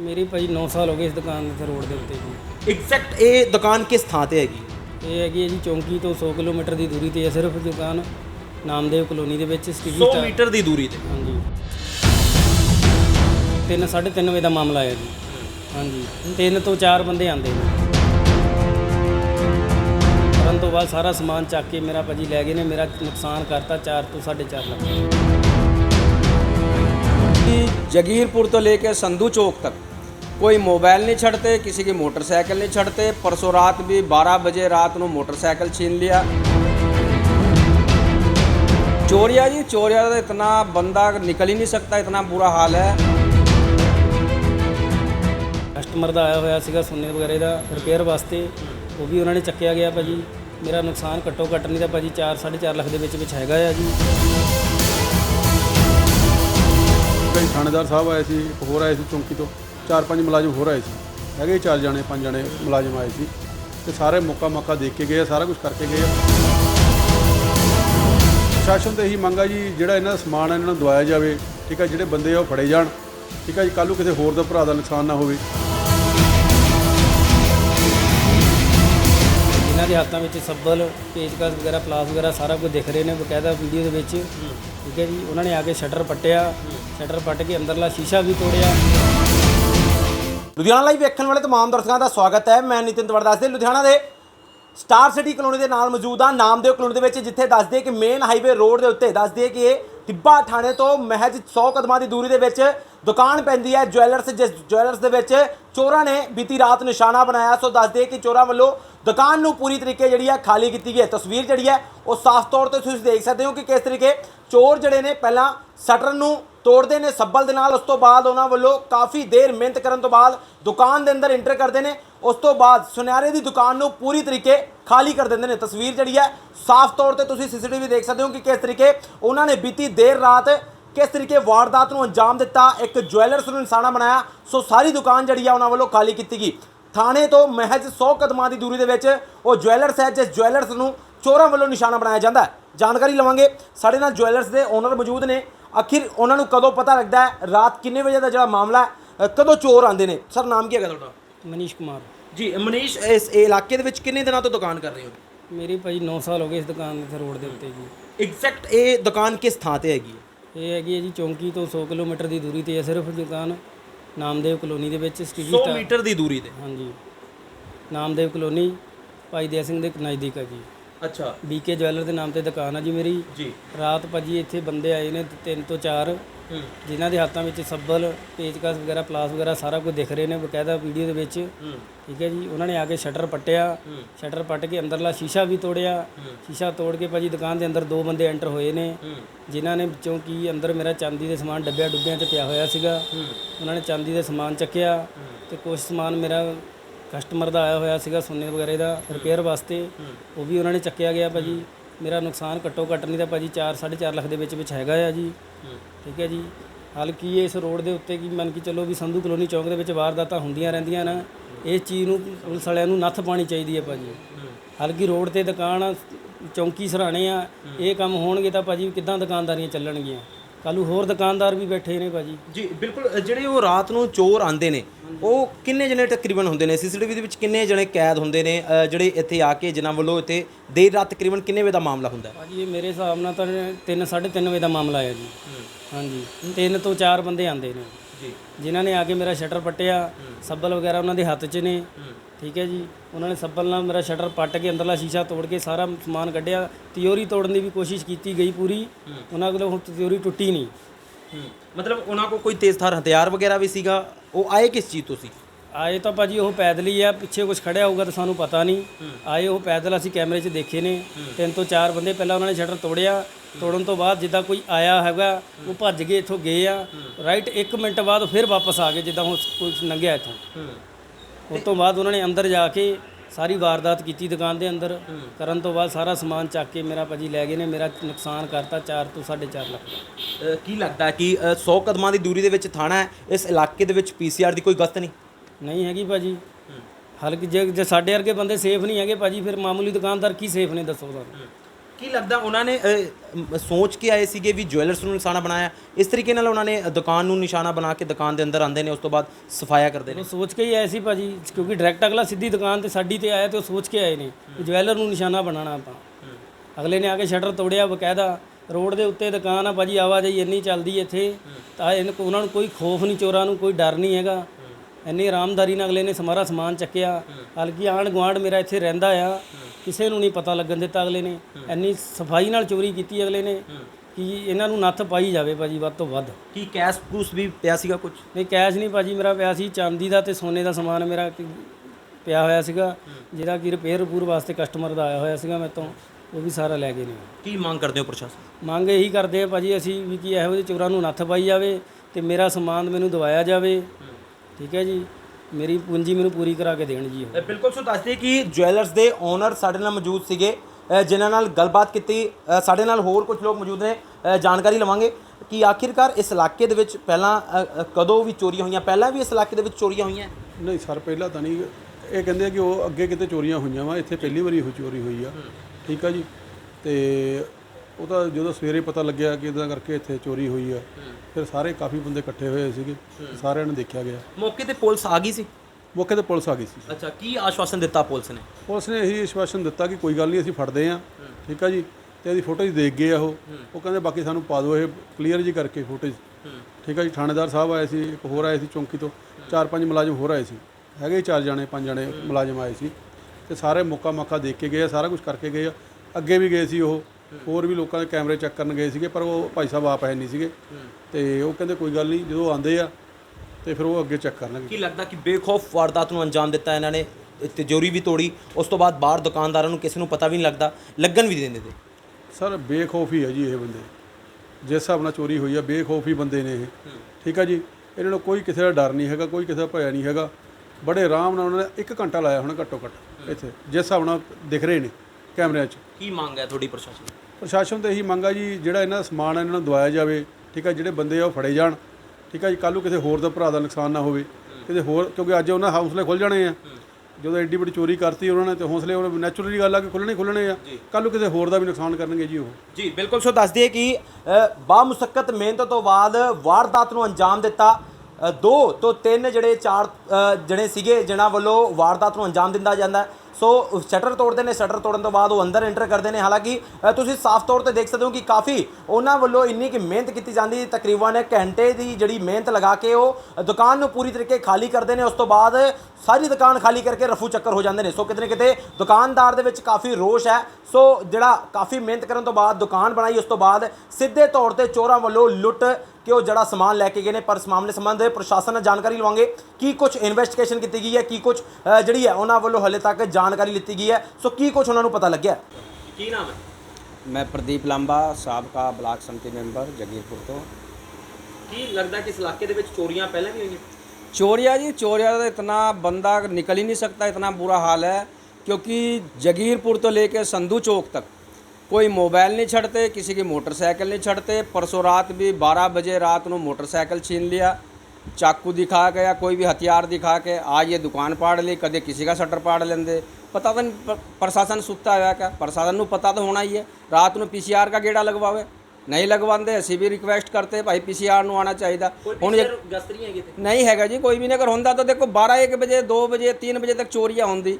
ਮੇਰੀ ਭਾਈ 9 ਸਾਲ ਹੋ ਗਏ ਇਸ ਦੁਕਾਨ ਦੇ ਰੋਡ ਦੇ ਉੱਤੇ ਜੀ। ਐਗਜ਼ੈਕਟ ਇਹ ਦੁਕਾਨ ਕਿਸ ਥਾਂ ਤੇ ਹੈਗੀ? ਇਹ ਹੈਗੀ ਹੈ ਜੀ ਚੌਂਕੀ ਤੋਂ 100 ਕਿਲੋਮੀਟਰ ਦੀ ਦੂਰੀ ਤੇ ਹੈ ਸਿਰਫ ਦੁਕਾਨ ਨਾਮਦੇਵ ਕਲੋਨੀ ਦੇ ਵਿੱਚ ਸਟੀਵੀ 100 ਮੀਟਰ ਦੀ ਦੂਰੀ ਤੇ? ਹਾਂਜੀ। 3 3:30 ਵਜੇ ਦਾ ਮਾਮਲਾ ਹੈ ਜੀ। ਹਾਂਜੀ। ਤਿੰਨ ਤੋਂ ਚਾਰ ਬੰਦੇ ਆਂਦੇ ਨੇ। ਕਰਨ ਤੋਂ ਬਾਅਦ ਸਾਰਾ ਸਮਾਨ ਚੱਕ ਕੇ ਮੇਰਾ ਭਾਜੀ ਲੈ ਗਏ ਨੇ ਮੇਰਾ ਨੁਕਸਾਨ ਕਰਤਾ 4 ਤੋਂ 4.5 ਲੱਖ। ਕਿ ਜਗੀਰਪੁਰ ਤੋਂ ਲੈ ਕੇ ਸੰਧੂ ਚੌਕ ਤੱਕ कोई मोबाइल नहीं छड़ते किसी की मोटरसाइकिल नहीं छड़ते परसों रात भी 12 बजे रात को मोटरसाइकिल छीन लिया चोरिया जी चोरिया तो इतना बंदा निकल ही नहीं सकता इतना बुरा हाल है ਕਸਟਮਰ ਦਾ ਆਇਆ ਹੋਇਆ ਸੀਗਾ ਸੋਨੇ ਵਗੈਰੇ ਦਾ ਰਿਪੇਅਰ ਵਾਸਤੇ ਉਹ ਵੀ ਉਹਨਾਂ ਨੇ ਚੱਕਿਆ ਗਿਆ ਭਾਜੀ ਮੇਰਾ ਨੁਕਸਾਨ ਘੱਟੋ ਘੱਟ ਨਹੀਂ ਤਾਂ ਭਾਜੀ 4 4.5 ਲੱਖ ਦੇ ਵਿੱਚ ਵਿੱਚ ਹੈਗਾ ਆ ਜੀ ਕਈ ਥਾਣੇਦਾਰ ਸਾਹਿਬ ਆਏ ਸੀ ਇੱਕ ਹੋਰ ਆਏ ਸੀ ਚੌਂਕੀ ਤੋਂ ਚਾਰ ਪੰਜ ਮੁਲਾਜ਼ਮ ਹੋਰ ਆਏ ਸੀ। ਹੈਗੇ ਚਾਰ ਜਾਣੇ ਪੰਜ ਜਾਣੇ ਮੁਲਾਜ਼ਮ ਆਏ ਸੀ ਤੇ ਸਾਰੇ ਮੌਕਾ ਮੌਕਾ ਦੇਖ ਕੇ ਗਏ ਸਾਰਾ ਕੁਝ ਕਰਕੇ ਗਏ। ਪ੍ਰਸ਼ਾਸਨ ਤੇ ਇਹੀ ਮੰਗਾ ਜੀ ਜਿਹੜਾ ਇਹਨਾਂ ਦਾ ਸਮਾਨ ਹੈ ਇਹਨਾਂ ਨੂੰ ਦਵਾਇਆ ਜਾਵੇ। ਠੀਕ ਹੈ ਜਿਹੜੇ ਬੰਦੇ ਆ ਉਹ ਫੜੇ ਜਾਣ। ਠੀਕ ਹੈ ਜੀ ਕੱਲ੍ਹ ਨੂੰ ਕਿਸੇ ਹੋਰ ਦਾ ਭਰਾ ਦਾ ਨੁਕਸਾਨ ਨਾ ਹੋਵੇ। ਜਿਨ੍ਹਾਂ ਦੇ ਹੱਥਾਂ ਵਿੱਚ ਸੱਬਲ ਪੇਚਕਸ ਵਗੈਰਾ ਪਲਾਸ ਵਗੈਰਾ ਸਾਰਾ ਕੁਝ ਦਿਖ ਰਹੇ ਨੇ ਬਕਾਇਦਾ ਵੀਡੀਓ ਦੇ ਵਿੱਚ। ਠੀਕ ਹੈ ਜੀ ਉਹਨਾਂ ਨੇ ਆ ਕੇ ਸ਼ਟਰ ਪੱਟਿਆ। ਸ਼ਟਰ ਪੱਟ ਕੇ ਅੰਦਰਲਾ ਸ਼ੀਸ਼ਾ ਵੀ ਤੋੜਿਆ। ਲੁਧਿਆਣਾ ਲਾਈਵ ਵੇਖਣ ਵਾਲੇ ਤਮਾਮ ਦਰਸ਼ਕਾਂ ਦਾ ਸਵਾਗਤ ਹੈ। ਮੈਂ ਨਿਤਿਨ ਤਵੜਦਾਸ ਦੇ ਲੁਧਿਆਣਾ ਦੇ ਸਟਾਰ ਸਿਟੀ ਕਲੋਨੀ ਦੇ ਨਾਲ ਮੌਜੂਦ ਹਾਂ। ਨਾਮਦੇਵ ਕਲੋਨੀ ਦੇ ਵਿੱਚ, ਜਿੱਥੇ ਦੱਸਦੇ ਕਿ ਮੇਨ ਹਾਈਵੇ ਰੋਡ ਦੇ ਉੱਤੇ ਦੱਸਦੇ ਕਿ ਇਹ ਟਿੱਬਾ ਥਾਣੇ ਤੋਂ ਮਹਿਜ 100 ਕਦਮਾਂ ਦੀ ਦੂਰੀ ਦੇ ਵਿੱਚ ਦੁਕਾਨ ਪੈਂਦੀ ਹੈ। ਜੁਐਲਰਸ ਜਿਸ ਜੁਐਲਰਸ ਦੇ ਵਿੱਚ ਚੋਰਾਂ ਨੇ ਬੀਤੀ ਰਾਤ ਨਿਸ਼ਾਨਾ ਬਣਾਇਆ। ਸੋ ਦੱਸਦੇ ਕਿ ਚੋਰਾਂ ਵੱਲੋਂ ਦੁਕਾਨ ਨੂੰ ਪੂਰੀ ਤਰੀਕੇ ਜਿਹੜੀ ਹੈ ਖਾਲੀ ਕੀਤੀ ਗਈ ਹੈ। ਤਸਵੀਰ ਜਿਹੜੀ ਹੈ ਉਹ ਸਾਫ਼ ਤੌਰ ਤੇ ਤੁਸੀਂ ਦੇਖ ਸਕਦੇ ਹੋ ਕਿ ਕਿਸ ਤਰੀਕੇ ਚੋਰ ਜਿਹੜੇ ਨੇ ਪਹਿਲਾਂ ਸ਼ਟਰ ਨੂੰ ਤੋੜਦੇ ਨੇ ਸੱਬਲ ਦੇ ਨਾਲ, ਉਸ ਤੋਂ ਬਾਅਦ ਉਹਨਾਂ ਵੱਲੋਂ ਕਾਫੀ ਦੇਰ ਮਿਹਨਤ ਕਰਨ ਤੋਂ ਬਾਅਦ ਦੁਕਾਨ ਦੇ ਅੰਦਰ ਇੰਟਰ ਕਰਦੇ ਨੇ। ਉਸ ਤੋਂ ਬਾਅਦ ਸੁਨਿਆਰੇ ਦੀ ਦੁਕਾਨ ਨੂੰ ਪੂਰੀ ਤਰੀਕੇ ਖਾਲੀ ਕਰ ਦਿੰਦੇ ਨੇ। ਤਸਵੀਰ ਜਿਹੜੀ ਹੈ, ਸਾਫ਼ ਤੌਰ ਤੇ ਤੁਸੀਂ ਸੀਸੀਟੀਵੀ ਦੇਖ ਸਕਦੇ ਹੋ ਕਿ ਕਿਸ ਤਰੀਕੇ ਉਹਨਾਂ ਨੇ ਬੀਤੀ ਦੇਰ ਰਾਤ ਕਿਸ ਤਰੀਕੇ ਵਾਰਦਾਤ ਨੂੰ ਅੰਜਾਮ ਦਿੱਤਾ, ਇੱਕ ਜੁਐਲਰਸ ਨੂੰ ਨਿਸ਼ਾਨਾ ਬਣਾਇਆ। ਸੋ ਸਾਰੀ ਦੁਕਾਨ ਜਿਹੜੀ ਆ, ਉਹਨਾਂ ਵੱਲੋਂ ਖਾਲੀ ਕੀਤੀ ਗਈ। ਥਾਣੇ ਤੋਂ ਮਹਿਜ 100 ਕਦਮਾਂ ਦੀ ਦੂਰੀ ਦੇ ਵਿੱਚ ਉਹ ਜੁਐਲਰਸ ਹੈ, ਜਿਸ ਜੁਐਲਰਸ ਨੂੰ ਚੋਰਾਂ ਵੱਲੋਂ ਨਿਸ਼ਾਨਾ ਬਣਾਇਆ ਜਾਂਦਾ ਹੈ। ਜਾਣਕਾਰੀ ਲਵਾਂਗੇ, ਸਾਡੇ ਨਾਲ ਜੁਐਲਰਸ ਦੇ ਓਨਰ ਮੌਜੂਦ ਨੇ। ਆਖਿਰ ਉਹਨਾਂ ਨੂੰ ਕਦੋਂ ਪਤਾ ਲੱਗਦਾ ਹੈ? ਰਾਤ ਕਿੰਨੇ ਵਜੇ ਦਾ ਜਿਹੜਾ ਮਾਮਲਾ ਹੈ? ਅ, ਕਦੋਂ ਚੋਰ ਆਉਂਦੇ ਨੇ? ਸਰ ਨਾਮ ਕੀ ਹੈਗਾ ਤੁਹਾਡਾ? ਮਨੀਸ਼ ਕੁਮਾਰ। ਜੀ ਮਨੀਸ਼ ਇਸ ਇਲਾਕੇ ਦੇ ਵਿੱਚ ਕਿੰਨੇ ਦਿਨਾਂ ਤੋਂ ਦੁਕਾਨ ਕਰ ਰਹੇ ਹੋ? ਮੇਰੀ ਭਾਜੀ 9 ਸਾਲ ਹੋ ਗਏ ਇਸ ਦੁਕਾਨ ਤੇ ਰੋਡ ਦੇ ਉੱਤੇ ਜੀ। ਐਗਜ਼ੈਕਟ ਇਹ ਦੁਕਾਨ ਕਿਸ ਥਾਂ ਤੇ ਹੈਗੀ ਹੈ? ਇਹ ਹੈਗੀ ਹੈ ਜੀ ਚੌਂਕੀ ਤੋਂ 100 ਕਿਲੋਮੀਟਰ ਦੀ ਦੂਰੀ ਤੇ ਹੈ ਸਿਰਫ ਦੁਕਾਨ ਨਾਮਦੇਵ ਕਲੋਨੀ ਦੇ ਵਿੱਚ ਸਟੀਵੀ 100 ਮੀਟਰ ਦੀ ਦੂਰੀ ਤੇ? ਹਾਂਜੀ। ਨਾਮਦੇਵ ਕਲੋਨੀ ਭਾਈ ਦਇਆ ਸਿੰਘ ਦੇ ਨਜ਼ਦੀਕ ਹੈ ਜੀ। ਅੱਛਾ। ਬੀਕੇ ਜਵੈਲਰ ਦੇ ਨਾਮ ਤੇ ਦੁਕਾਨ ਆ ਜੀ ਮੇਰੀ। ਜੀ। ਰਾਤ ਭਾਜੀ ਇੱਥੇ ਬੰਦੇ ਆਏ ਨੇ ਤਿੰਨ ਤੋਂ ਚਾਰ। ਜਿਨ੍ਹਾਂ ਦੇ ਹੱਥਾਂ ਵਿੱਚ ਸੱਬਲ ਪੇਚਕਸ ਵਗੈਰਾ ਪਲਾਸ ਵਗੈਰਾ ਸਾਰਾ ਕੁਝ ਦਿਖ ਰਹੇ ਨੇ ਬਕਾਇਦਾ ਵੀਡੀਓ ਦੇ ਵਿੱਚ। ਠੀਕ ਹੈ ਜੀ। ਉਹਨਾਂ ਨੇ ਆ ਕੇ ਸ਼ਟਰ ਪੱਟਿਆ। ਸ਼ਟਰ ਪੱਟ ਕੇ ਅੰਦਰਲਾ ਸ਼ੀਸ਼ਾ ਵੀ ਤੋੜਿਆ। ਸ਼ੀਸ਼ਾ ਤੋੜ ਕੇ ਭਾਜੀ ਦੁਕਾਨ ਦੇ ਅੰਦਰ ਦੋ ਬੰਦੇ ਐਂਟਰ ਹੋਏ ਨੇ। ਜਿਨ੍ਹਾਂ ਨੇ ਵਿੱਚੋਂ ਕੀ ਅੰਦਰ ਮੇਰਾ ਚਾਂਦੀ ਦੇ ਸਮਾਨ ਡੱਬਿਆਂ ਡੁੱਬਿਆਂ 'ਚ ਪਿਆ ਹੋਇਆ ਸੀਗਾ। ਉਹਨਾਂ ਨੇ ਚਾਂਦੀ ਦੇ ਸਮਾਨ ਚੱਕਿਆ ਤੇ ਕੁਝ ਸਮਾਨ ਮੇਰਾ ਕਸਟਮਰ ਦਾ ਆਇਆ ਹੋਇਆ ਸੀਗਾ ਸੋਨੇ ਵਗੈਰੇ ਦਾ ਰਿਪੇਅਰ ਵਾਸਤੇ ਉਹ ਵੀ ਉਹਨਾਂ ਨੇ ਚੱਕਿਆ ਗਿਆ ਭਾਜੀ। ਮੇਰਾ ਨੁਕਸਾਨ ਘੱਟੋ ਘੱਟ ਨਹੀਂ ਤਾਂ ਭਾਜੀ 4 4.5 ਲੱਖ ਦੇ ਵਿੱਚ ਵਿੱਚ ਹੈਗਾ ਆ ਜੀ। ਠੀਕ ਹੈ ਜੀ। ਹਾਲਾਂਕਿ ਇਸ ਰੋਡ ਦੇ ਉੱਤੇ ਕੀ ਮੰਨ ਕੇ ਚੱਲੋ ਵੀ ਸੰਧੂ ਕਲੋਨੀ ਚੌਂਕ ਦੇ ਵਿੱਚ ਵਾਰਦਾਤਾਂ ਹੁੰਦੀਆਂ ਰਹਿੰਦੀਆਂ ਨਾ ਇਸ ਚੀਜ਼ ਨੂੰ ਪੁਲਿਸ ਵਾਲਿਆਂ ਨੂੰ ਨੱਥ ਪਾਣੀ ਚਾਹੀਦੀ ਹੈ ਭਾਜੀ। ਹਾਲਾਂਕਿ ਰੋਡ ਤੇ ਦੁਕਾਨ ਆ, ਚੌਂਕੀ ਸਰਾਣੇ ਆ ਇਹ ਕੰਮ ਹੋਣਗੇ ਤਾਂ ਭਾਜੀ ਕਿੱਦਾਂ ਦੁਕਾਨਦਾਰੀਆਂ ਚੱਲਣਗੀਆਂ? ਕੱਲੂ ਹੋਰ ਦੁਕਾਨਦਾਰ ਵੀ ਬੈਠੇ ਨੇ ਭਾਜੀ। ਜੀ ਬਿਲਕੁਲ ਅ, ਜਿਹੜੇ ਉਹ ਰਾਤ ਨੂੰ ਚੋਰ ਆਂਦੇ ਨੇ ਉਹ ਕਿੰਨੇ ਜਣੇ ਤਕਰੀਬਨ ਹੁੰਦੇ ਨੇ? ਸੀਸੀਟੀਵੀ ਦੇ ਵਿੱਚ ਕਿੰਨੇ ਜਣੇ ਕੈਦ ਹੁੰਦੇ ਨੇ ਅ, ਜਿਹੜੇ ਇੱਥੇ ਆ ਕੇ ਜਿਨ੍ਹਾਂ ਵੱਲੋਂ ਇੱਥੇ ਦੇਰ ਰਾਤ ਤਕਰੀਬਨ ਕਿੰਨੇ ਵਜੇ ਦਾ ਮਾਮਲਾ ਹੁੰਦਾ? ਹੈ ਭਾਜੀ ਇਹ ਮੇਰੇ ਹਿਸਾਬ ਨਾਲ ਤਾਂ 3 3:30 ਵਜੇ ਦਾ ਮਾਮਲਾ ਹੈ ਜੀ। ਹਾਂਜੀ। ਤਿੰਨ ਤੋਂ ਚਾਰ ਬੰਦੇ ਆਂਦੇ ਨੇ। ਜੀ। ਜਿਨ੍ਹਾਂ ਨੇ ਆ ਕੇ ਮੇਰਾ ਸ਼ਟਰ ਪੱਟਿਆ ਸੱਬਲ ਵਗੈਰਾ ਉਹਨਾਂ ਦੇ ਹੱਥ 'ਚ ਨੇ। ਠੀਕ ਹੈ ਜੀ। ਉਹਨਾਂ ਨੇ ਸੱਬਲ ਨਾਲ ਮੇਰਾ ਸ਼ਟਰ ਪੱਟ ਕੇ ਅੰਦਰਲਾ ਸ਼ੀਸ਼ਾ ਤੋੜ ਕੇ ਸਾਰਾ ਸਮਾਨ ਕੱਢਿਆ। ਤਿਉਰੀ ਤੋੜਨ ਦੀ ਵੀ ਕੋਸ਼ਿਸ਼ ਕੀਤੀ ਗਈ ਪੂਰੀ। ਉਹਨਾਂ ਕੋਲੋਂ ਹੁਣ ਤਿਉਰੀ ਟੁੱਟੀ ਨਹੀਂ। ਮਤਲਬ ਉਹਨਾਂ ਕੋਲ ਕੋਈ ਤੇਜ਼ਧਾਰ ਹਥਿਆਰ ਵਗੈਰਾ ਵੀ ਸੀਗਾ? ਉਹ ਆਏ ਕਿਸ ਚੀਜ਼ ਤੋਂ ਸੀ? ਆਏ ਤਾਂ ਭਾਜੀ ਉਹ ਪੈਦਲ ਹੀ ਆ ਪਿੱਛੇ ਕੁਝ ਖੜਿਆ ਹੋਊਗਾ ਤਾਂ ਸਾਨੂੰ ਪਤਾ ਨਹੀਂ। ਆਏ ਉਹ ਪੈਦਲ ਅਸੀਂ ਕੈਮਰੇ 'ਚ ਦੇਖੇ ਨੇ। ਤਿੰਨ ਤੋਂ ਚਾਰ ਬੰਦੇ ਪਹਿਲਾਂ ਉਹਨਾਂ ਨੇ ਸ਼ਟਰ ਤੋੜਿਆ। ਤੋੜਨ ਤੋਂ ਬਾਅਦ ਜਿੱਦਾਂ ਕੋਈ ਆਇਆ ਹੈਗਾ ਉਹ ਭੱਜ ਗਏ ਇੱਥੋਂ ਗਏ ਆ। ਰਾਈਟ 1 ਮਿੰਟ ਬਾਅਦ ਫਿਰ ਵਾਪਸ ਆ ਗਏ ਜਿੱਦਾਂ ਹੁਣ ਕੋਈ ਲੰਘਿਆ ਇੱਥੋਂ। ਉਸ ਤੋਂ ਬਾਅਦ ਉਹਨਾਂ ਨੇ ਅੰਦਰ ਜਾ ਕੇ ਸਾਰੀ ਵਾਰਦਾਤ ਕੀਤੀ ਦੁਕਾਨ ਦੇ ਅੰਦਰ। ਕਰਨ ਤੋਂ ਬਾਅਦ ਸਾਰਾ ਸਮਾਨ ਚੱਕ ਕੇ ਮੇਰਾ ਭਾਜੀ ਲੈ ਗਏ ਨੇ ਮੇਰਾ ਨੁਕਸਾਨ ਕਰਤਾ 4 ਤੋਂ 4.5 ਲੱਖ ਦਾ। ਅ, ਕੀ ਲੱਗਦਾ ਹੈ ਕਿ ਅ, 100 ਕਦਮਾਂ ਦੀ ਦੂਰੀ ਦੇ ਵਿੱਚ ਥਾਣਾ ਹੈ? ਇਸ ਇਲਾਕੇ ਦੇ ਵਿੱਚ ਪੀਸੀਆਰ ਦੀ ਕੋਈ ਗਸ਼ਤ ਨਹੀਂ? ਨਹੀਂ ਹੈਗੀ ਭਾਜੀ। ਹਲਕੀ ਜੇ ਜੇ ਸਾਡੇ ਵਰਗੇ ਬੰਦੇ ਸੇਫ ਨਹੀਂ ਹੈਗੇ ਭਾਜੀ ਫਿਰ ਮਾਮੂਲੀ ਦੁਕਾਨਦਾਰ ਕੀ ਸੇਫ ਨੇ ਦੱਸੋ ਤੁਹਾਨੂੰ ਕੀ ਲੱਗਦਾ ਉਹਨਾਂ ਨੇ ਸੋਚ ਕੇ ਆਏ ਸੀਗੇ ਵੀ ਜੁਐਲਰਸ ਨੂੰ ਨਿਸ਼ਾਨਾ ਬਣਾਇਆ? ਇਸ ਤਰੀਕੇ ਨਾਲ ਉਹਨਾਂ ਨੇ ਦੁਕਾਨ ਨੂੰ ਨਿਸ਼ਾਨਾ ਬਣਾ ਕੇ ਦੁਕਾਨ ਦੇ ਅੰਦਰ ਆਉਂਦੇ ਨੇ ਉਸ ਤੋਂ ਬਾਅਦ ਸਫਾਇਆ ਕਰਦੇ ਨੇ। ਉਹ ਸੋਚ ਕੇ ਹੀ ਆਏ ਸੀ ਭਾਜੀ ਕਿਉਂਕਿ ਡਾਇਰੈਕਟ ਅਗਲਾ ਸਿੱਧੀ ਦੁਕਾਨ ਤੇ ਸਾਡੀ ਤੇ ਆਇਆ ਤੇ ਉਹ ਸੋਚ ਕੇ ਆਏ ਨੇ ਜਵੈਲਰ ਨੂੰ ਨਿਸ਼ਾਨਾ ਬਣਾਉਣਾ ਆਪਾਂ। ਅਗਲੇ ਨੇ ਆ ਕੇ ਸ਼ਟਰ ਤੋੜਿਆ ਬਕਾਇਦਾ ਰੋਡ ਦੇ ਉੱਤੇ ਦੁਕਾਨ ਆ ਭਾਜੀ ਆਵਾਜਾਈ ਇੰਨੀ ਚੱਲਦੀ ਹੈ ਇੱਥੇ ਤਾਂ ਇਹਨਾਂ ਕੋ ਉਹਨਾਂ ਨੂੰ ਕੋਈ ਖੋਫ ਨਹੀਂ ਚੋਰਾਂ ਨੂੰ ਕੋਈ ਡਰ ਨਹੀਂ ਹੈਗਾ। ਇੰਨੀ ਆਰਾਮਦਾਰੀ ਨਾਲ ਅਗਲੇ ਨੇ ਸਮਾਰਾ ਸਮਾਨ ਚੱਕਿਆ। ਹਲਕੀ ਆਂਢ ਗੁਆਂਢ ਮੇਰਾ ਇੱਥੇ ਰਹਿੰਦਾ ਆ। ਕਿਸੇ ਨੂੰ ਨਹੀਂ ਪਤਾ ਲੱਗਣ ਦਿੱਤਾ ਅਗਲੇ ਨੇ। ਇੰਨੀ ਸਫ਼ਾਈ ਨਾਲ ਚੋਰੀ ਕੀਤੀ ਅਗਲੇ ਨੇ ਕਿ ਇਹਨਾਂ ਨੂੰ ਨੱਥ ਪਾਈ ਜਾਵੇ ਭਾਜੀ ਵੱਧ ਤੋਂ ਵੱਧ। ਕੀ ਕੈਸ਼ ਕੂਸ ਵੀ ਪਿਆ ਸੀਗਾ ਕੁਝ ਨਹੀਂ ਕੈਸ਼ ਨਹੀਂ ਭਾਜੀ ਮੇਰਾ ਪਿਆ ਸੀ ਚਾਂਦੀ ਦਾ ਤੇ ਸੋਨੇ ਦਾ ਸਮਾਨ ਮੇਰਾ ਕਿ- ਪਿਆ ਹੋਇਆ ਸੀਗਾ। ਜਿਹੜਾ ਕਿ ਰਿਪੇਅਰ ਰਿਪੂਰ ਵਾਸਤੇ ਕਸਟਮਰ ਦਾ ਆਇਆ ਹੋਇਆ ਸੀਗਾ ਮੇਰੇ ਤੋਂ ਉਹ ਵੀ ਸਾਰਾ ਲੈ ਗਏ ਨੇ। ਕੀ ਮੰਗ ਕਰਦੇ ਹੋ ਪ੍ਰਸ਼ਾਸਨ? ਮੰਗ ਇਹੀ ਕਰਦੇ ਆ ਭਾਜੀ ਅਸੀਂ ਵੀ ਕਿ ਇਹੋ ਜਿਹੇ ਚੋਰਾਂ ਨੂੰ ਨੱਥ ਪਾਈ ਜਾਵੇ ਤੇ ਮੇਰਾ ਸਮਾਨ ਮੈਨੂੰ ਦਵਾਇਆ ਜਾਵੇ। ਠੀਕ ਹੈ ਜੀ। ਮੇਰੀ ਪੂੰਜੀ ਮੈਨੂੰ ਪੂਰੀ ਕਰਾ ਕੇ ਦੇਣ ਜੀ ਉਹ। ਅ, ਬਿਲਕੁਲ ਸੋ ਦੱਸਦੇ ਕਿ ਜੁਐਲਰਸ ਦੇ ਓਨਰ ਸਾਡੇ ਨਾਲ ਮੌਜੂਦ ਸੀਗੇ ਅ, ਜਿਨ੍ਹਾਂ ਨਾਲ ਗੱਲਬਾਤ ਕੀਤੀ ਅ, ਸਾਡੇ ਨਾਲ ਹੋਰ ਕੁਝ ਲੋਕ ਮੌਜੂਦ ਨੇ ਅ, ਜਾਣਕਾਰੀ ਲਵਾਂਗੇ ਕਿ ਆਖਿਰਕਾਰ ਇਸ ਇਲਾਕੇ ਦੇ ਵਿੱਚ ਪਹਿਲਾਂ ਅ, ਅ, ਕਦੋਂ ਵੀ ਚੋਰੀਆਂ ਹੋਈਆਂ ਪਹਿਲਾਂ ਵੀ ਇਸ ਇਲਾਕੇ ਦੇ ਵਿੱਚ ਚੋਰੀਆਂ ਹੋਈਆਂ? ਨਹੀਂ ਸਰ ਪਹਿਲਾਂ ਤਾਂ ਨਹੀਂ। ਇਹ ਕਹਿੰਦੇ ਆ ਕਿ ਉਹ ਅੱਗੇ ਕਿਤੇ ਚੋਰੀਆਂ ਹੋਈਆਂ ਵਾ ਇੱਥੇ ਪਹਿਲੀ ਵਾਰੀ ਉਹ ਚੋਰੀ ਹੋਈ ਆ। ਠੀਕ ਆ ਜੀ। ਤੇ ਉਹ ਤਾਂ ਜਦੋਂ ਸਵੇਰੇ ਪਤਾ ਲੱਗਿਆ ਕਿ ਇਦਾਂ ਕਰਕੇ ਇੱਥੇ ਚੋਰੀ ਹੋਈ ਆ ਫਿਰ ਸਾਰੇ ਕਾਫੀ ਬੰਦੇ ਇਕੱਠੇ ਹੋਏ ਸੀਗੇ ਸਾਰਿਆਂ ਨੂੰ ਦੇਖਿਆ ਗਿਆ। ਮੌਕੇ ਤੇ ਪੁਲਿਸ ਆ ਗਈ ਸੀ? ਮੌਕੇ ਤੇ ਪੁਲਿਸ ਆ ਗਈ ਸੀ। ਅੱਛਾ ਕੀ ਆਸ਼ਵਾਸਨ ਦਿੱਤਾ ਪੁਲਿਸ ਨੇ? ਪੁਲਿਸ ਨੇ ਇਹੀ ਵਿਸ਼ਵਾਸਨ ਦਿੱਤਾ ਕਿ ਕੋਈ ਗੱਲ ਨਹੀਂ ਅਸੀਂ ਫੜਦੇ ਆ ਠੀਕ ਆ ਜੀ? ਤੇ ਇਹਦੀ ਫੋਟੋਜ਼ ਦੇਖ ਗਏ ਆ ਉਹ। ਉਹ ਕਹਿੰਦੇ ਬਾਕੀ ਸਾਨੂੰ ਪਾ ਦਿਓ ਇਹ ਕਲੀਅਰ ਜੀ ਕਰਕੇ ਫੋਟੋਜ਼ ਠੀਕ ਆ ਜੀ? ਥਾਣੇਦਾਰ ਸਾਹਿਬ ਆਏ ਸੀ ਇੱਕ ਹੋਰ ਆਏ ਸੀ ਚੌਂਕੀ ਤੋਂ। ਚਾਰ ਪੰਜ ਮੁਲਾਜ਼ਮ ਹੋਰ ਆਏ ਸੀ। ਹੈਗੇ ਚਾਰ ਜਣੇ ਪੰਜ ਜਣੇ ਮੁਲਾਜ਼ਮ ਆਏ ਸੀ। ਤੇ ਸਾਰੇ ਮੌਕਾ ਮੌਕਾ ਦੇਖ ਕੇ ਗਏ ਆ ਸਾਰਾ ਕੁਝ ਕਰਕੇ ਗਏ ਆ। ਅੱਗੇ ਵੀ ਗਏ ਸੀ ਉਹ। ਹੋਰ ਵੀ ਲੋਕਾਂ ਦੇ ਕੈਮਰੇ ਚੈੱਕ ਕਰਨ ਗਏ ਸੀਗੇ ਪਰ ਉਹ ਭਾਈ ਸਾਹਿਬ ਆਪ ਹੈ ਨਹੀਂ ਸੀਗੇ। ਤੇ ਉਹ ਕਹਿੰਦੇ ਕੋਈ ਗੱਲ ਨਹੀਂ ਜਦੋਂ ਆਉਂਦੇ ਆ ਤੇ ਫਿਰ ਉਹ ਅੱਗੇ ਚੈੱਕ ਕਰਨਗੇ। ਕੀ ਲੱਗਦਾ ਕਿ ਬੇਖੌਫ ਵਾਰਦਾਤ ਨੂੰ ਅੰਜਾਮ ਦਿੱਤਾ ਇਹਨਾਂ ਨੇ ਤਿਜੋਰੀ ਵੀ ਤੋੜੀ ਉਸ ਤੋਂ ਬਾਅਦ ਬਾਹਰ ਦੁਕਾਨਦਾਰਾਂ ਨੂੰ ਕਿਸੇ ਨੂੰ ਪਤਾ ਵੀ ਨਹੀਂ ਲੱਗਦਾ ਲੱਗਣ ਵੀ ਦਿੰਦੇ ਤੇ। ਸਰ ਬੇਖੌਫ ਹੀ ਹੈ ਜੀ ਇਹ ਬੰਦੇ। ਜਿਸ ਹਿਸਾਬ ਨਾਲ ਚੋਰੀ ਹੋਈ ਆ ਬੇਖੌਫ ਹੀ ਬੰਦੇ ਨੇ ਇਹ। ਠੀਕ ਆ ਜੀ? ਇਹਨਾਂ ਨੂੰ ਕੋਈ ਕਿਸੇ ਦਾ ਡਰ ਨਹੀਂ ਹੈਗਾ ਕੋਈ ਕਿਸੇ ਦਾ ਭੈ ਨਹੀਂ ਹੈਗਾ। ਬੜੇ ਆਰਾਮ ਨਾਲ ਉਹਨਾਂ ਨੇ 1 ਘੰਟਾ ਲਾਇਆ ਹੁਣ ਘੱਟੋ ਘੱਟ ਇੱਥੇ। ਜਿਸ ਹਿਸਾਬ ਨਾਲ ਦਿਖ ਰਹੇ ਨੇ। ਕੈਮਰਿਆਂ 'ਚ। ਕੀ ਮੰਗ ਹੈ ਤੁਹਾਡੀ ਪ੍ਰਸ਼ਾਸਨ ਦੀ? ਪ੍ਰਸ਼ਾਸਨ ਤੋਂ ਇਹੀ ਮੰਗ ਆ ਜੀ ਜਿਹੜਾ ਇਹਨਾਂ ਦਾ ਸਮਾਨ ਹੈ ਇਹਨਾਂ ਨੂੰ ਦਵਾਇਆ ਜਾਵੇ ਠੀਕ ਆ ਜਿਹੜੇ ਬੰਦੇ ਆ ਉਹ ਫੜੇ ਜਾਣ ਠੀਕ ਆ ਜੀ ਕੱਲ੍ਹ ਨੂੰ ਕਿਸੇ ਹੋਰ ਦਾ ਭਰਾ ਦਾ ਨੁਕਸਾਨ ਨਾ ਹੋਵੇ। ਕਿਤੇ ਹੋਰ ਕਿਉਂਕਿ ਅੱਜ ਉਹਨਾਂ ਹੌਸਲੇ ਖੁੱਲ ਜਾਣੇ ਆ। ਜਦੋਂ ਐਡੀ ਵੱਡੀ ਚੋਰੀ ਕਰਤੀ ਉਹਨਾਂ ਨੇ ਤੇ ਹੌਸਲੇ ਉਹਨਾਂ ਨੈਚੁਰਲੀ ਗੱਲ ਆ ਕਿ ਖੁੱਲਣੇ ਹੀ ਖੁੱਲਣੇ ਆ ਕੱਲ੍ਹ ਨੂੰ ਕਿਸੇ ਹੋਰ ਦਾ ਵੀ ਨੁਕਸਾਨ ਕਰਨਗੇ ਜੀ ਉਹ। ਜੀ ਬਿਲਕੁਲ। ਸੋ ਦੱਸ ਦਈਏ ਕਿ ਬਾ ਮੁਸ਼ੱਕਤ ਮਿਹਨਤ ਤੋਂ ਬਾਅਦ ਵਾਰਦਾਤ ਨੂੰ ਅੰਜਾਮ ਦਿੱਤਾ। ਅ, ਦੋ ਤੋਂ ਤਿੰਨ ਜਿਹੜੇ ਚਾਰ ਅ, ਜਣੇ ਸੀਗੇ ਜਿਨ੍ਹਾਂ ਵੱਲੋਂ ਵਾਰਦਾਤ ਨੂੰ ਅੰਜਾਮ ਦਿੰਦਾ ਜਾਂਦਾ। ਹੈ। ਸੋ ਸ਼ਟਰ ਤੋੜਦੇ ਨੇ, ਸ਼ਟਰ ਤੋੜਨ ਤੋਂ ਬਾਅਦ ਉਹ ਅੰਦਰ ਐਂਟਰ ਕਰਦੇ ਨੇ। ਹਾਲਾਂਕਿ ਤੁਸੀਂ ਸਾਫ਼ ਤੌਰ ਤੇ ਦੇਖ ਸਕਦੇ ਹੋ ਕਿ ਕਾਫੀ ਉਹਨਾਂ ਵੱਲੋਂ ਇੰਨੀ ਕਿ ਮਿਹਨਤ ਕੀਤੀ ਜਾਂਦੀ ਤਕਰੀਬਨ ਘੰਟੇ ਦੀ ਜਿਹੜੀ ਮਿਹਨਤ ਲਗਾ ਕੇ ਉਹ ਦੁਕਾਨ ਨੂੰ ਪੂਰੀ ਤਰੀਕੇ ਖਾਲੀ ਕਰਦੇ ਨੇ। ਉਸ ਤੋਂ ਬਾਅਦ ਸਾਰੀ ਦੁਕਾਨ ਖਾਲੀ ਕਰਕੇ ਰਫੂ ਚੱਕਰ ਹੋ ਜਾਂਦੇ ਨੇ। ਸੋ ਕਿਤੇ ਨਾ ਕਿਤੇ ਦੁਕਾਨਦਾਰ ਦੇ ਵਿੱਚ ਕਾਫੀ ਰੋਸ਼ ਹੈ। ਸੋ ਜਿਹੜਾ ਕਾਫੀ ਮਿਹਨਤ ਕਰਨ ਤੋਂ ਬਾਅਦ ਦੁਕਾਨ ਬਣਾਈ, ਉਸ ਤੋਂ ਬਾਅਦ ਸਿੱਧੇ ਤੌਰ ਤੇ ਚੋਰਾਂ ਵੱਲੋਂ ਲੁੱਟ ਕਿ ਉਹ ਜਿਹੜਾ ਸਮਾਨ ਲੈ ਕੇ ਗਏ ਨੇ ਪਰ ਇਸ ਮਾਮਲੇ ਸੰਬੰਧ ਪ੍ਰਸ਼ਾਸਨ ਨਾਲ ਜਾਣਕਾਰੀ ਲਵਾਂਗੇ ਕੀ ਕੁਝ ਇਨਵੈਸਟੀਗੇਸ਼ਨ ਕੀਤੀ ਗਈ ਹੈ ਕੀ ਕੁਝ ਅ, ਜਿਹੜੀ ਹੈ ਉਹਨਾਂ ਵੱਲੋਂ ਹਲੇ ਤੱਕ ਜਾਣਕਾਰੀ ਲਿੱਤੀ ਗਈ ਹੈ ਸੋ ਕੀ ਕੁਝ ਉਹਨਾਂ ਨੂੰ ਪਤਾ ਲੱਗਿਆ ਕੀ ਨਾਮ ਹੈ ਮੈਂ ਪ੍ਰਦੀਪ ਲਾਂਬਾ ਸਾਬਕਾ ਬਲਾਕ ਸੰਮਤੀ ਮੈਂਬਰ ਜਗੀਰਪੁਰ ਤੋਂ ਕੀ ਲੱਗਦਾ ਕਿ ਇਸ ਇਲਾਕੇ ਦੇ ਵਿੱਚ ਚੋਰੀਆਂ ਪਹਿਲਾਂ ਵੀ ਹੋਈਆਂ चोरिया जी चोरिया तो इतना बंदा निकल ही नहीं सकता इतना बुरा हाल है क्योंकि जगीरपुर तो लेके संधू चौक तक कोई मोबाइल नहीं छड़ते किसी की मोटरसाइकिल नहीं छड़ते परसों रात भी 12 बजे रात को मोटरसाइकिल छीन लिया चाकू दिखा गया कोई भी हथियार दिखा के आज ये दुकान पाड़ ली कदे किसी का शटर पाड़ लेंदे पता तो नहीं प- प्रशासन सुत्ता है क्या प्रशासन ਨੂੰ ਪਤਾ ਤਾਂ ਹੋਣਾ ਹੀ ਹੈ ਰਾਤ ਨੂੰ ਪੀਸੀਆਰ ਦਾ ਗੇੜਾ ਲਗਵਾਵੇ ਨਹੀਂ ਲਗਵਾਉਂਦੇ ਅਸੀਂ ਵੀ ਰਿਕਵੈਸਟ ਕਰਤੇ ਭਾਈ ਪੀਸੀਆਰ ਨੂੰ ਆਣਾ ਚਾਹੀਦਾ ਹੁਣ ਇਹ ਗਸਤਰੀ ਹੈਗੀ ਤੇ ਨਹੀਂ ਹੈਗਾ ਜੀ ਕੋਈ ਵੀ ਨਹੀਂ ਅਗਰ ਹੁੰਦਾ ਤਾਂ ਦੇਖੋ 12 1 ਵਜੇ 2 ਵਜੇ 3 ਵਜੇ ਤੱਕ ਚੋਰੀਆਂ ਹੁੰਦੀ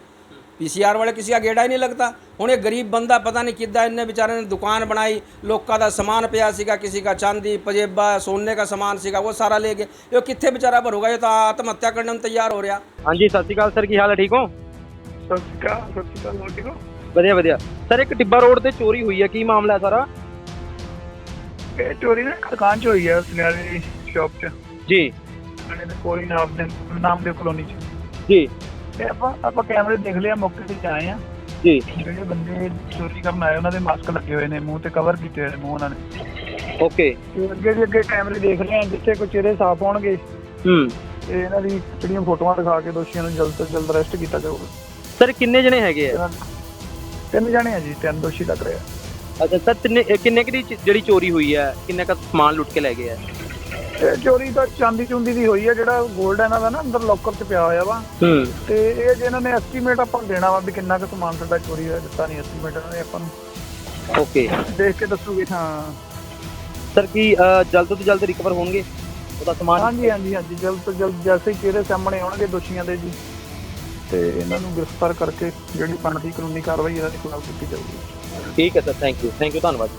ਪੀਸੀਆਰ ਵਾਲੇ ਕਿਸੇ ਦਾ ਗੇੜਾ ਹੀ ਨਹੀਂ ਲੱਗਦਾ। ਹੁਣ ਇਹ ਗਰੀਬ ਬੰਦਾ ਪਤਾ ਨਹੀਂ ਕਿੱਦਾਂ ਇੰਨੇ ਵਿਚਾਰੇ ਨੇ ਦੁਕਾਨ ਬਣਾਈ ਲੋਕਾਂ ਦਾ ਸਮਾਨ ਪਿਆ ਸੀਗਾ ਕਿਸੇ ਦਾ ਚਾਂਦੀ ਪਜੇਬਾ ਸੋਨੇ ਦਾ ਸਮਾਨ ਸੀਗਾ ਉਹ ਸਾਰਾ ਲੈ ਗਏ ਇਹ ਕਿੱਥੇ ਵਿਚਾਰਾ ਭਰੂਗਾ? ਇਹ ਤਾਂ ਆਤਮ ਹੱਤਿਆ ਕਰਨ ਨੂੰ ਤਿਆਰ ਹੋ ਰਿਹਾ। ਹਾਂਜੀ ਸਤਿ ਸ਼੍ਰੀ ਅਕਾਲ ਸਰ ਕੀ ਹਾਲ ਹੈ ਠੀਕ ਹੋ? ਸਤਿ ਸ਼੍ਰੀ ਅਕਾਲ ਸਤਿ ਸ਼੍ਰੀ ਅਕਾਲ ਹੋਰ ਠੀਕ ਹੋ? ਵਧੀਆ ਵਧੀਆ। ਸਰ ਇੱਕ ਟਿੱਬਾ ਰੋਡ ਤੇ ਚੋਰੀ ਹੋਈ ਹੈ ਕੀ ਮਾਮਲਾ ਹੈ ਸਾਰਾ? ਇਹ ਚੋਰੀ ਨਾ ਦੁਕਾਨ ਚ ਹੋਈ ਹੈ ਸੁਨਿਆਰੇ ਦੀ ਸ਼ਾਪ ਚ। ਜੀ। ਦੇ ਕੋਈ ਨਾਮ ਦੇ ਨਾਮ ਦੇ ਕਲੋਨੀ ਚ। ਜੀ। ਤੇ ਆਪਾਂ ਆਪਾਂ ਕੈਮਰੇ ਦੇਖ ਲਿਆ ਮੌਕੇ ਤੇ ਆਏ ਆ। ਜੀ। ਜਿਹੜੇ ਬੰਦੇ ਚੋਰੀ ਕਰਨ ਆਏ ਉਹਨਾਂ ਦੇ ਮਾਸਕ ਲੱਗੇ ਹੋਏ ਨੇ ਮੂੰਹ ਤੇ ਕਵਰ ਕੀਤੇ ਹੋਏ ਨੇ ਮੂੰਹ ਉਹਨਾਂ ਨੇ। ਓਕੇ ਅੱਗੇ ਦੀ ਅੱਗੇ ਕੈਮਰੇ ਦੇਖ ਰਹੇ ਆ ਜਿੱਥੇ ਕੋਈ ਚਿਹਰੇ ਸਾਫ਼ ਹੋਣਗੇ। ਹੂੰ। ਤੇ ਇਹਨਾਂ ਦੀ ਜਿਹੜੀਆਂ ਫੋਟੋਆਂ ਦਿਖਾ ਕੇ ਦੋਸ਼ੀਆਂ ਨੂੰ ਜਲਦ ਤੋਂ ਜਲਦ ਅਰੈਸਟ ਕੀਤਾ ਜਾਊਗਾ। ਸਰ ਕਿੰਨੇ ਜਣੇ ਹੈਗੇ ਆ? ਤਿੰਨ ਜਣੇ ਆ ਜੀ ਤਿੰਨ ਦੋਸ਼ੀ ਲੱਗ ਰਹੇ ਆ। ਅੱਛਾ ਸਰ ਕਿੰਨੇ ਇਹ ਕਿੰਨੇ ਕੁ ਜਿਹੜੀ ਚੋਰੀ ਹੋਈ ਹੈ ਕਿੰਨੇ ਦਾ ਸਮਾਨ ਲੁੱਟ ਕੇ ਲੈ ਗਏ ਆ? ਇਹ ਚੋਰੀ ਤਾਂ ਚਾਂਦੀ ਚੁੰਦੀ ਦੀ ਹੋਈ ਹੈ ਜਿਹੜਾ 골ਡ ਇਹਨਾਂ ਦਾ ਨਾ ਅੰਦਰ ਲੋਕਰ 'ਚ ਪਿਆ ਹੋਇਆ ਵਾ। ਹੂੰ। ਤੇ ਇਹ ਜੇ ਇਹਨਾਂ ਨੇ ਐਸਟੀਮੇਟ ਆਪਾਂ ਦੇਣਾ ਵਾ ਵੀ ਕਿੰਨਾ ਕੁ ਸਮਾਨ ਸਾਡਾ ਚੋਰੀ ਹੋਇਆ ਦਿੱਤਾ ਨਹੀਂ ਐਸਟੀਮੇਟ ਇਹਨਾਂ ਨੇ ਆਪਾਂ ਨੂੰ। ਓਕੇ ਦੇਖ ਕੇ ਦੱਸੂਗੇ ਹਾਂ। ਸਰ ਕੀ ਜਲਦ ਤੋਂ ਜਲਦ ਰਿਕਵਰ ਹੋਣਗੇ ਉਹਦਾ ਸਮਾਨ? ਹਾਂਜੀ ਹਾਂਜੀ ਹਾਂਜੀ ਜਲਦ ਤੋਂ ਜਲਦ ਜੈਸੇ ਹੀ ਚਿਹਰੇ ਸਾਹਮਣੇ ਆਉਣਗੇ ਦੋਸ਼ੀਆਂ ਦੇ ਜੀ। ਤੇ ਇਹਨਾਂ ਨੂੰ ਗ੍ਰਿਫਤਾਰ ਕਰਕੇ ਜਿਹੜੀ ਬਣਦੀ ਕਾਨੂੰਨੀ ਕਾਰਵਾਈ ਇਹਨਾਂ ਦੇ ਖਿਲਾਫ ਕੀਤੀ ਜਾਊਗੀ। ਠੀਕ ਹੈ sir thank you thank you ਧੰਨਵਾਦ।